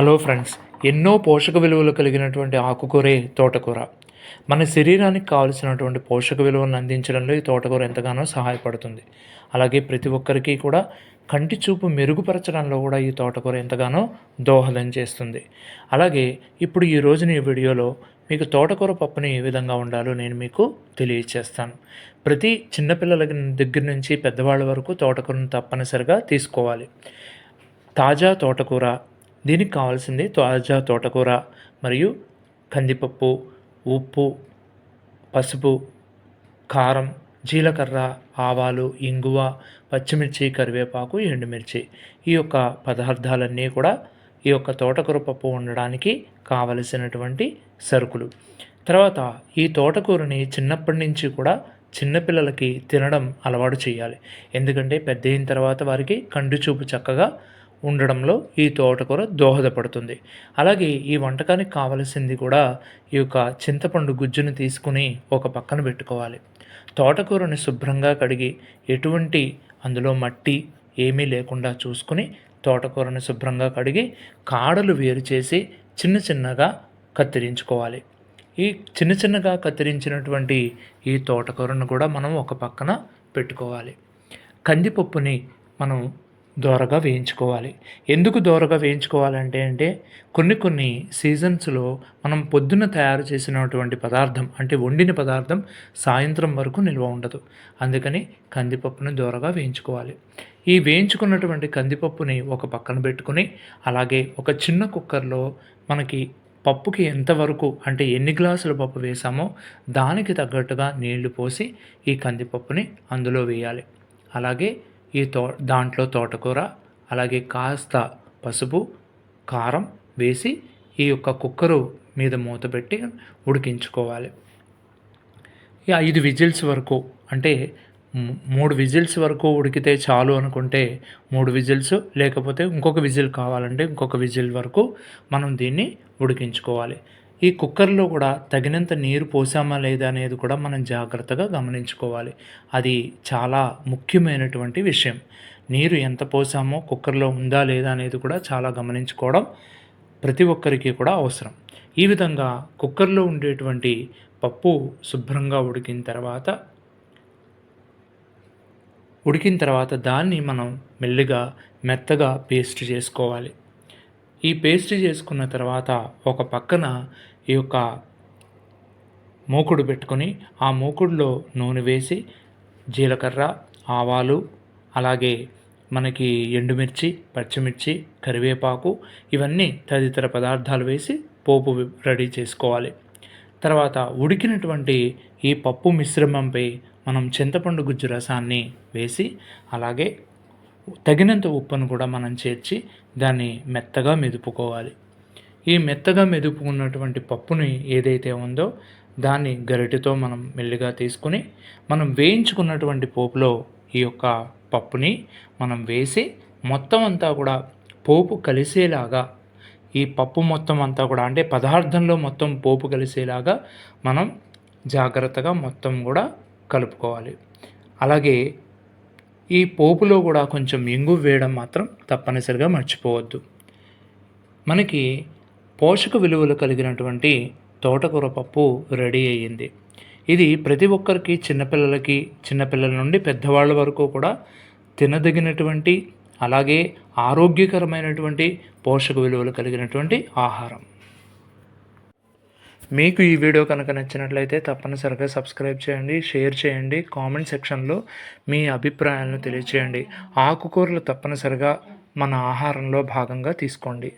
Hello friends ఎన్నో పోషక విలువలు కలిగినటువంటి ఆకుకూరే తోటకూర. మన శరీరానికి కావలసినటువంటి పోషక విలువలను అందించడంలో ఈ తోటకూర ఎంతగానో సహాయపడుతుంది. అలాగే ప్రతి ఒక్కరికి కూడా కంటి చూపు మెరుగుపరచడంలో కూడా ఈ తోటకూర ఎంతగానో దోహదం చేస్తుంది. అలాగే ఇప్పుడు ఈ రోజున ఈ వీడియోలో మీకు తోటకూర పప్పుని ఏ విధంగా ఉండాలో నేను మీకు తెలియచేస్తాను. ప్రతి చిన్నపిల్లల దగ్గర నుంచి పెద్దవాళ్ళ వరకు తోటకూరను తప్పనిసరిగా తీసుకోవాలి. తాజా తోటకూర దీనికి కావాల్సింది తాజా తోటకూర మరియు కందిపప్పు ఉప్పు పసుపు కారం జీలకర్ర ఆవాలు ఇంగువ పచ్చిమిర్చి కరివేపాకు ఎండుమిర్చి. ఈ యొక్క పదార్థాలన్నీ కూడా ఈ యొక్క తోటకూర పప్పు ఉండడానికి కావలసినటువంటి సరుకులు. తర్వాత ఈ తోటకూరని చిన్నప్పటి నుంచి కూడా చిన్నపిల్లలకి తినడం అలవాటు చేయాలి. ఎందుకంటే పెద్ద అయిన తర్వాత వారికి కంటి చూపు చక్కగా ఉండడంలో ఈ తోటకూర దోహదపడుతుంది. అలాగే ఈ వంటకానికి కావలసింది కూడా ఈ యొక్క చింతపండు గుజ్జును తీసుకుని ఒక పక్కన పెట్టుకోవాలి. తోటకూరని శుభ్రంగా కడిగి ఎటువంటి అందులో మట్టి ఏమీ లేకుండా చూసుకుని తోటకూరని శుభ్రంగా కడిగి కాడలు వేరు చేసి చిన్న చిన్నగా కత్తిరించుకోవాలి. ఈ చిన్న చిన్నగా కత్తిరించినటువంటి ఈ తోటకూరను కూడా మనం ఒక పక్కన పెట్టుకోవాలి. కందిపప్పుని మనం దోరగా వేయించుకోవాలి. ఎందుకు దోరగా వేయించుకోవాలంటే అంటే కొన్ని కొన్ని సీజన్స్లో మనం పొద్దున్న తయారు చేసినటువంటి పదార్థం అంటే వండిన పదార్థం సాయంత్రం వరకు నిల్వ ఉండదు. అందుకని కందిపప్పును దోరగా వేయించుకోవాలి. ఈ వేయించుకున్నటువంటి కందిపప్పుని ఒక పక్కన పెట్టుకుని అలాగే ఒక చిన్న కుక్కర్లో మనకి పప్పుకి ఎంతవరకు అంటే ఎన్ని గ్లాసుల పప్పు వేసామో దానికి తగ్గట్టుగా నీళ్ళు పోసి ఈ కందిపప్పుని అందులో వేయాలి. అలాగే ఈ తో దాంట్లో తోటకూర అలాగే కాస్త పసుపు కారం వేసి ఈ యొక్క కుక్కరు మీద మూత పెట్టి ఉడికించుకోవాలి. ఈ ఐదు విజిల్స్ వరకు అంటే మూడు విజిల్స్ వరకు ఉడికితే చాలు అనుకుంటే మూడు విజిల్స్ లేకపోతే ఇంకొక విజిల్ కావాలంటే ఇంకొక విజిల్ వరకు మనం దీన్ని ఉడికించుకోవాలి. ఈ కుక్కర్లో కూడా తగినంత నీరు పోసామా లేదా అనేది కూడా మనం జాగ్రత్తగా గమనించుకోవాలి. అది చాలా ముఖ్యమైనటువంటి విషయం. నీరు ఎంత పోసామో కుక్కర్లో ఉందా లేదా అనేది కూడా చాలా గమనించుకోవడం ప్రతి ఒక్కరికి కూడా అవసరం. ఈ విధంగా కుక్కర్లో ఉండేటువంటి పప్పు శుభ్రంగా ఉడికిన తర్వాత ఉడికిన తర్వాత దాన్ని మనం మెల్లిగా మెత్తగా పేస్ట్ చేసుకోవాలి. ఈ పేస్ట్ చేసుకున్న తర్వాత ఒక పక్కన ఈ యొక్క మూకుడు పెట్టుకొని ఆ మూకుడులో నూనె వేసి జీలకర్ర ఆవాలు అలాగే మనకి ఎండుమిర్చి పచ్చిమిర్చి కరివేపాకు ఇవన్నీ తదితర పదార్థాలు వేసి పోపు రెడీ చేసుకోవాలి. తర్వాత ఉడికినటువంటి ఈ పప్పు మిశ్రమంపై మనం చింతపండు గుజ్జు రసాన్ని వేసి అలాగే తగినంత ఉప్పును కూడా మనం చేర్చి దాన్ని మెత్తగా మెదుపుకోవాలి. ఈ మెత్తగా మెదుపుకున్నటువంటి పప్పుని ఏదైతే ఉందో దాన్ని గరిటెతో మనం మెల్లిగా తీసుకుని మనం వేయించుకున్నటువంటి పోపులో ఈ యొక్క పప్పుని మనం వేసి మొత్తం అంతా కూడా పోపు కలిసేలాగా ఈ పప్పు మొత్తం అంతా కూడా అంటే పదార్థంలో మొత్తం పోపు కలిసేలాగా మనం జాగ్రత్తగా మొత్తం కూడా కలుపుకోవాలి. అలాగే ఈ పోపులో కూడా కొంచెం ఇంగు వేయడం మాత్రం తప్పనిసరిగా మర్చిపోవద్దు. మనకి పోషక విలువలు కలిగినటువంటి తోటకూర పప్పు రెడీ అయ్యింది. ఇది ప్రతి ఒక్కరికి చిన్నపిల్లలకి చిన్నపిల్లల నుండి పెద్దవాళ్ళ వరకు కూడా తినదగినటువంటి అలాగే ఆరోగ్యకరమైనటువంటి పోషక విలువలు కలిగినటువంటి ఆహారం. మీకు ఈ వీడియో కనుక నచ్చినట్లయితే తప్పనిసరిగా సబ్స్క్రైబ్ చేయండి షేర్ చేయండి కామెంట్ సెక్షన్లో మీ అభిప్రాయాలను తెలియచేయండి. ఆకుకూరలు తప్పనిసరిగా మన ఆహారంలో భాగంగా తీసుకోండి.